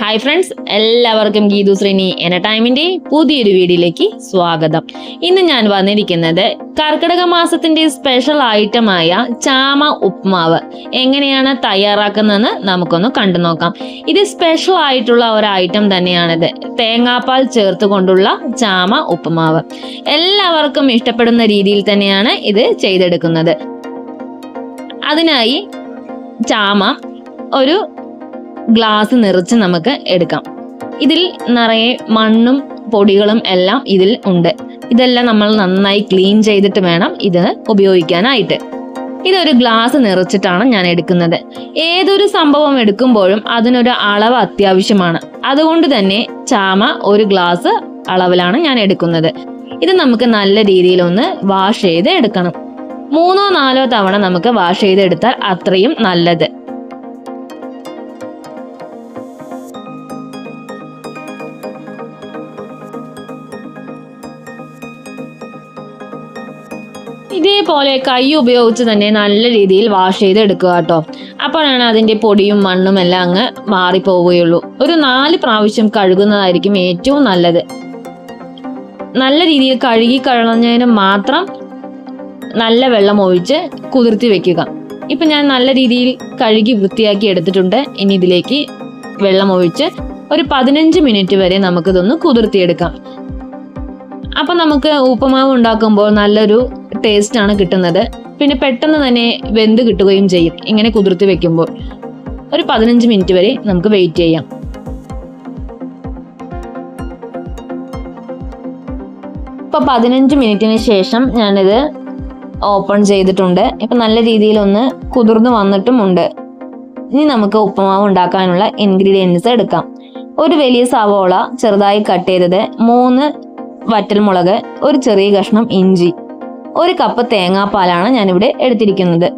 Hi friends എല്ലാവർക്കും ഗീതു ശ്രീനി എന്ന ടൈമിന്റെ പുതിയൊരു വീഡിയോയിലേക്ക് സ്വാഗതം. ഇന്ന് ഞാൻ വന്നിരിക്കുന്നത് കർക്കിടക മാസത്തിന്റെ സ്പെഷ്യൽ ഐറ്റമായ ചാമ ഉപ്മാവ് എങ്ങനെയാണ് തയ്യാറാക്കുന്നതെന്ന് നമുക്കൊന്ന് കണ്ടു നോക്കാം. ഇത് സ്പെഷ്യൽ ആയിട്ടുള്ള ഒരു ഐറ്റം തന്നെയാണിത്. തേങ്ങാപ്പാൽ ചേർത്ത് കൊണ്ടുള്ള ചാമ ഉപ്മാവ്. എല്ലാവർക്കും ഇഷ്ടപ്പെടുന്ന രീതിയിൽ തന്നെയാണ് ഇത് ചെയ്തെടുക്കുന്നത്. അതിനായി ചാമ ഒരു ഗ്ലാസ് നിറച്ച് നമുക്ക് എടുക്കാം. ഇതിൽ നിറയെ മണ്ണും പൊടികളും എല്ലാം ഇതിൽ ഉണ്ട്. ഇതെല്ലാം നമ്മൾ നന്നായി ക്ലീൻ ചെയ്തിട്ട് വേണം ഇത് ഉപയോഗിക്കാനായിട്ട്. ഇതൊരു ഗ്ലാസ് നിറച്ചിട്ടാണ് ഞാൻ എടുക്കുന്നത്. ഏതൊരു സംഭവം എടുക്കുമ്പോഴും അതിനൊരു അളവ് അത്യാവശ്യമാണ്. അതുകൊണ്ട് തന്നെ ചാമ ഒരു ഗ്ലാസ് അളവിലാണ് ഞാൻ എടുക്കുന്നത്. ഇത് നമുക്ക് നല്ല രീതിയിൽ ഒന്ന് വാഷ് ചെയ്ത് എടുക്കണം. മൂന്നോ നാലോ തവണ നമുക്ക് വാഷ് ചെയ്തെടുത്താൽ അത്രയും നല്ലത്. ഇതേപോലെ കൈ ഉപയോഗിച്ച് തന്നെ നല്ല രീതിയിൽ വാഷ് ചെയ്ത് എടുക്കുക കേട്ടോ. അപ്പോഴാണ് അതിന്റെ പൊടിയും മണ്ണും എല്ലാം അങ്ങ് മാറിപ്പോവുകയുള്ളൂ. ഒരു നാല് പ്രാവശ്യം കഴുകുന്നതായിരിക്കും ഏറ്റവും നല്ലത്. നല്ല രീതിയിൽ കഴുകി കളഞ്ഞതിന് മാത്രം നല്ല വെള്ളം ഒഴിച്ച് കുതിർത്തി വെക്കുക. ഇപ്പൊ ഞാൻ നല്ല രീതിയിൽ കഴുകി വൃത്തിയാക്കി എടുത്തിട്ടുണ്ട്. ഇനി ഇതിലേക്ക് വെള്ളം ഒഴിച്ച് ഒരു പതിനഞ്ച് മിനിറ്റ് വരെ നമുക്കിതൊന്ന് കുതിർത്തിയെടുക്കാം. അപ്പൊ നമുക്ക് ഉപ്പുമാവ് ഉണ്ടാക്കുമ്പോൾ നല്ലൊരു ടേസ്റ്റ് ആണ് കിട്ടുന്നത്. പിന്നെ പെട്ടെന്ന് തന്നെ വെന്ത് കിട്ടുകയും ചെയ്യും. ഇങ്ങനെ കുതിർത്തി വെക്കുമ്പോൾ. ഒരു പതിനഞ്ച് മിനിറ്റ് വരെ നമുക്ക് വെയിറ്റ് ചെയ്യാം. ഇപ്പൊ പതിനഞ്ച് മിനിറ്റിന് ശേഷം ഞാനിത് ഓപ്പൺ ചെയ്തിട്ടുണ്ട്. ഇപ്പൊ നല്ല രീതിയിൽ ഒന്ന് കുതിർന്ന് വന്നിട്ടുമുണ്ട് ഇനി നമുക്ക് ഉപ്പുമാവ് ഉണ്ടാക്കാനുള്ള ഇൻഗ്രീഡിയൻസ് എടുക്കാം. ഒരു വലിയ സവോള ചെറുതായി കട്ട് ചെയ്തത് മൂന്ന് വറ്റൽമുളക് ഒരു ചെറിയ കഷ്ണം ഇഞ്ചി ഒരു കപ്പ് തേങ്ങാപ്പാലാണ് ഞാനിവിടെ എടുത്തിരിക്കുന്നത്.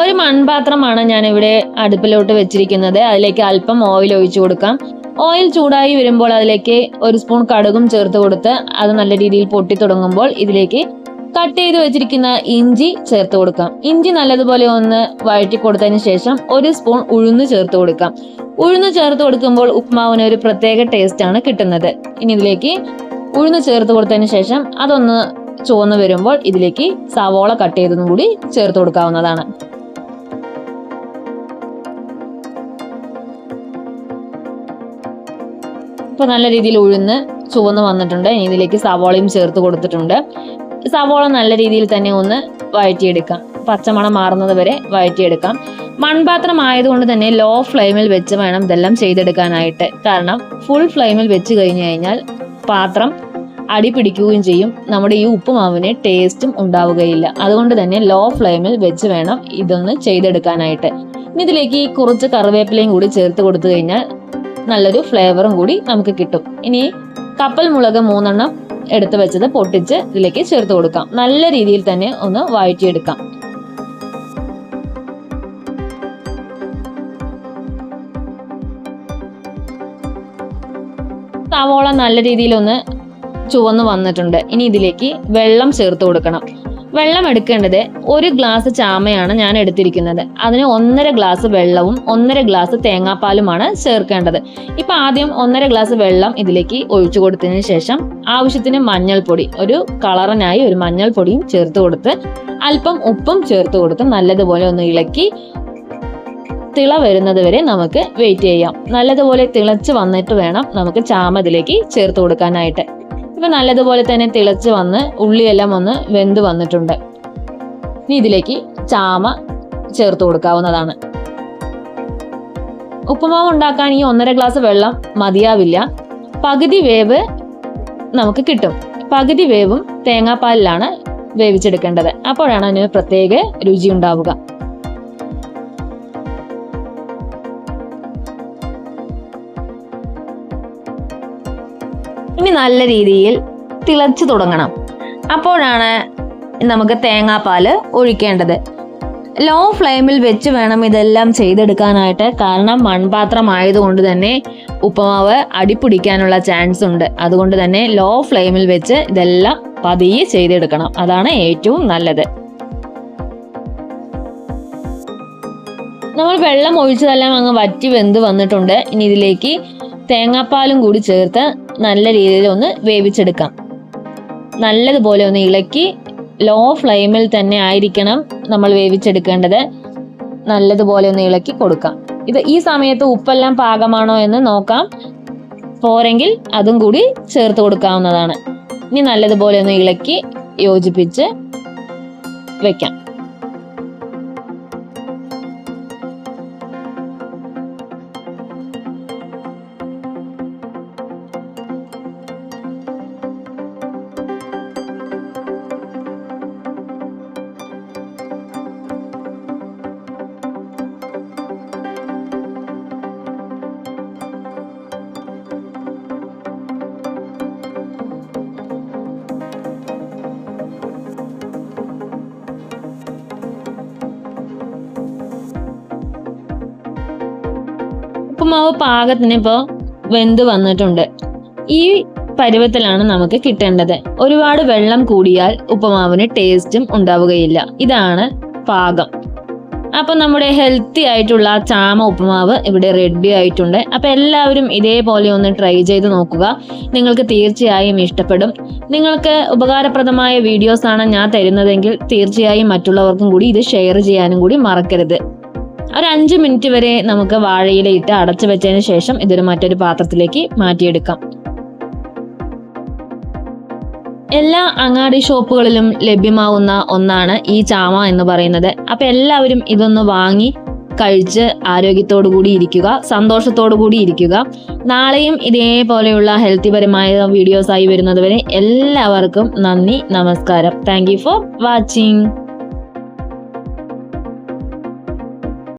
ഒരു മൺപാത്രമാണ് ഞാനിവിടെ അടുപ്പിലോട്ട് വെച്ചിരിക്കുന്നത്. അതിലേക്ക് അല്പം ഓയിൽ ഒഴിച്ചു കൊടുക്കാം. ഓയിൽ ചൂടായി വരുമ്പോൾ അതിലേക്ക് ഒരു സ്പൂൺ കടുകും ചേർത്ത് കൊടുത്ത് അത് നല്ല രീതിയിൽ പൊട്ടി തുടങ്ങുമ്പോൾ ഇതിലേക്ക് കട്ട് ചെയ്ത് വെച്ചിരിക്കുന്ന ഇഞ്ചി ചേർത്ത് കൊടുക്കാം. ഇഞ്ചി നല്ലതുപോലെ ഒന്ന് വഴറ്റി കൊടുത്തതിന് ശേഷം ഒരു സ്പൂൺ ഉഴുന്ന് ചേർത്ത് കൊടുക്കാം. ഉഴുന്ന് ചേർത്ത് കൊടുക്കുമ്പോൾ ഉപ്മാവിന് ഒരു പ്രത്യേക ടേസ്റ്റ് ആണ് കിട്ടുന്നത്. ഇനി ഇതിലേക്ക് ഉഴുന്ന് ചേർത്ത് കൊടുത്തതിന് ശേഷം അതൊന്ന് ചുവന്ന് വരുമ്പോൾ ഇതിലേക്ക് സവോള കട്ട് ചെയ്തതും കൂടി ചേർത്ത് കൊടുക്കാവുന്നതാണ്. ഇപ്പൊ നല്ല രീതിയിൽ ഉഴുന്ന് ചുവന്ന് വന്നിട്ടുണ്ട്. ഇനി ഇതിലേക്ക് സവോളയും ചേർത്ത് കൊടുത്തിട്ടുണ്ട്. സവോള നല്ല രീതിയിൽ തന്നെ ഒന്ന് വഴറ്റിയെടുക്കാം. പച്ചമണം മാറുന്നത് വരെ വഴറ്റിയെടുക്കാം. മൺപാത്രം ആയതുകൊണ്ട് തന്നെ ലോ ഫ്ലെയിമിൽ വെച്ച് വേണം ഇതെല്ലാം ചെയ്തെടുക്കാനായിട്ട്. കാരണം ഫുൾ ഫ്ലെയിമിൽ വെച്ച് കഴിഞ്ഞു കഴിഞ്ഞാൽ പാത്രം അടി പിടിക്കുകയും ചെയ്യും. നമ്മുടെ ഈ ഉപ്പുമാവിന് ടേസ്റ്റും ഉണ്ടാവുകയില്ല. അതുകൊണ്ട് തന്നെ ലോ ഫ്ലെയിമിൽ വെച്ച് വേണം ഇതൊന്ന് ചെയ്തെടുക്കാനായിട്ട്. ഇനി ഇതിലേക്ക് കുറച്ച് കറിവേപ്പിലയും കൂടി ചേർത്ത് കൊടുത്തു കഴിഞ്ഞാൽ നല്ലൊരു ഫ്ലേവറും കൂടി നമുക്ക് കിട്ടും. ഇനി കപ്പൽ മുളക് മൂന്നെണ്ണം എടുത്തു വെച്ചത് പൊട്ടിച്ച് ഇതിലേക്ക് ചേർത്ത് കൊടുക്കാം. നല്ല രീതിയിൽ തന്നെ ഒന്ന് വഴറ്റിയെടുക്കാം. സവോള നല്ല രീതിയിൽ ഒന്ന് ചുവന്ന് വന്നിട്ടുണ്ട്. ഇനി ഇതിലേക്ക് വെള്ളം ചേർത്ത് കൊടുക്കണം. വെള്ളം എടുക്കേണ്ടത് ഒരു ഗ്ലാസ് ചാമയാണ് ഞാൻ എടുത്തിരിക്കുന്നത്. അതിന് ഒന്നര ഗ്ലാസ് വെള്ളവും ഒന്നര ഗ്ലാസ് തേങ്ങാപ്പാലുമാണ് ചേർക്കേണ്ടത്. ഇപ്പം ആദ്യം ഒന്നര ഗ്ലാസ് വെള്ളം ഇതിലേക്ക് ഒഴിച്ചു കൊടുത്തതിന് ശേഷം ആവശ്യത്തിന് മഞ്ഞൾപ്പൊടി ഒരു കളറിനായി ഒരു മഞ്ഞൾപ്പൊടിയും ചേർത്ത് കൊടുത്ത് അല്പം ഉപ്പും ചേർത്ത് കൊടുത്ത് നല്ലതുപോലെ ഒന്ന് ഇളക്കി തിള വരുന്നത് വരെ നമുക്ക് വെയിറ്റ് ചെയ്യാം. നല്ലതുപോലെ തിളച്ച് വന്നിട്ട് വേണം നമുക്ക് ചാമ ഇതിലേക്ക് ചേർത്ത് കൊടുക്കാനായിട്ട്. ഇപ്പൊ നല്ലതുപോലെ തന്നെ തിളച്ച് വന്ന് ഉള്ളിയെല്ലാം ഒന്ന് വെന്ത് വന്നിട്ടുണ്ട്. ഇനി ഇതിലേക്ക് ചാമ ചേർത്ത് കൊടുക്കാവുന്നതാണ്. ഉപ്പുമാവ് ഉണ്ടാക്കാൻ ഈ ഒന്നര ഗ്ലാസ് വെള്ളം മതിയാവില്ല. പകുതി വേവ് നമുക്ക് കിട്ടും. പകുതി വേവും തേങ്ങാപ്പാലിലാണ് വേവിച്ചെടുക്കേണ്ടത്. അപ്പോഴാണ് അതിന് പ്രത്യേക രുചി ഉണ്ടാവുക. ഇനി നല്ല രീതിയിൽ തിളച്ചു തുടങ്ങണം. അപ്പോഴാണ് നമുക്ക് തേങ്ങാപ്പാൽ ഒഴിക്കേണ്ടത്. ലോ ഫ്ലെയിമിൽ വെച്ച് വേണം ഇതെല്ലാം ചെയ്തെടുക്കാനായിട്ട്. കാരണം മൺപാത്രം ആയതുകൊണ്ട് തന്നെ ഉപ്പുമാവ് അടിപ്പിടിക്കാനുള്ള ചാൻസ് ഉണ്ട്. അതുകൊണ്ട് തന്നെ ലോ ഫ്ലെയിമിൽ വെച്ച് ഇതെല്ലാം പതിയെ ചെയ്തെടുക്കണം. അതാണ് ഏറ്റവും നല്ലത്. നമ്മൾ വെള്ളം ഒഴിച്ചതെല്ലാം അങ്ങ് വറ്റി വെന്ത് വന്നിട്ടുണ്ട്. ഇനി ഇതിലേക്ക് തേങ്ങാപ്പാലും കൂടി ചേർത്ത് നല്ല രീതിയിൽ ഒന്ന് വേവിച്ചെടുക്കാം. നല്ലതുപോലെ ഒന്ന് ഇളക്കി ലോ ഫ്ലെയിമിൽ തന്നെ ആയിരിക്കണം നമ്മൾ വേവിച്ചെടുക്കേണ്ടത്. നല്ലതുപോലെ ഒന്ന് ഇളക്കി കൊടുക്കാം. ഇത് ഈ സമയത്ത് ഉപ്പെല്ലാം പാകമാണോ എന്ന് നോക്കാം. പോരെങ്കിൽ അതും കൂടി ചേർത്ത് കൊടുക്കാവുന്നതാണ്. ഇനി നല്ലതുപോലെ ഒന്ന് ഇളക്കി യോജിപ്പിച്ച് വെക്കാം. ഉപ്പുമാവ് പാകത്തിന് ഇപ്പോൾ വെന്ത് വന്നിട്ടുണ്ട്. ഈ പരുവത്തിലാണ് നമുക്ക് കിട്ടേണ്ടത്. ഒരുപാട് വെള്ളം കൂടിയാൽ ഉപ്പുമാവിന് ടേസ്റ്റും ഉണ്ടാവുകയില്ല. ഇതാണ് പാകം. അപ്പം നമ്മുടെ ഹെൽത്തി ആയിട്ടുള്ള ചാമ ഉപ്പുമാവ് ഇവിടെ റെഡി ആയിട്ടുണ്ട്. അപ്പം എല്ലാവരും ഇതേപോലെ ഒന്ന് ട്രൈ ചെയ്ത് നോക്കുക. നിങ്ങൾക്ക് തീർച്ചയായും ഇഷ്ടപ്പെടും. നിങ്ങൾക്ക് ഉപകാരപ്രദമായ വീഡിയോസ് ആണ് ഞാൻ തരുന്നതെങ്കിൽ തീർച്ചയായും മറ്റുള്ളവർക്കും കൂടി ഇത് ഷെയർ ചെയ്യാനും കൂടി മറക്കരുത്. ഒരു അഞ്ച് മിനിറ്റ് വരെ നമുക്ക് വാഴയിലയിട്ട് അടച്ചു വെച്ചതിന് ശേഷം ഇതൊരു മറ്റൊരു പാത്രത്തിലേക്ക് മാറ്റിയെടുക്കാം. എല്ലാ അങ്ങാടി ഷോപ്പുകളിലും ലഭ്യമാവുന്ന ഒന്നാണ് ഈ ചാമ എന്ന് പറയുന്നത്. അപ്പൊ എല്ലാവരും ഇതൊന്ന് വാങ്ങി കഴിച്ച് ആരോഗ്യത്തോടു കൂടി ഇരിക്കുക സന്തോഷത്തോടു കൂടി ഇരിക്കുക. നാളെയും ഇതേപോലെയുള്ള ഹെൽത്തിപരമായ വീഡിയോസ് ആയി വരുന്നത് വരെ എല്ലാവർക്കും നന്ദി നമസ്കാരം. Thank for watching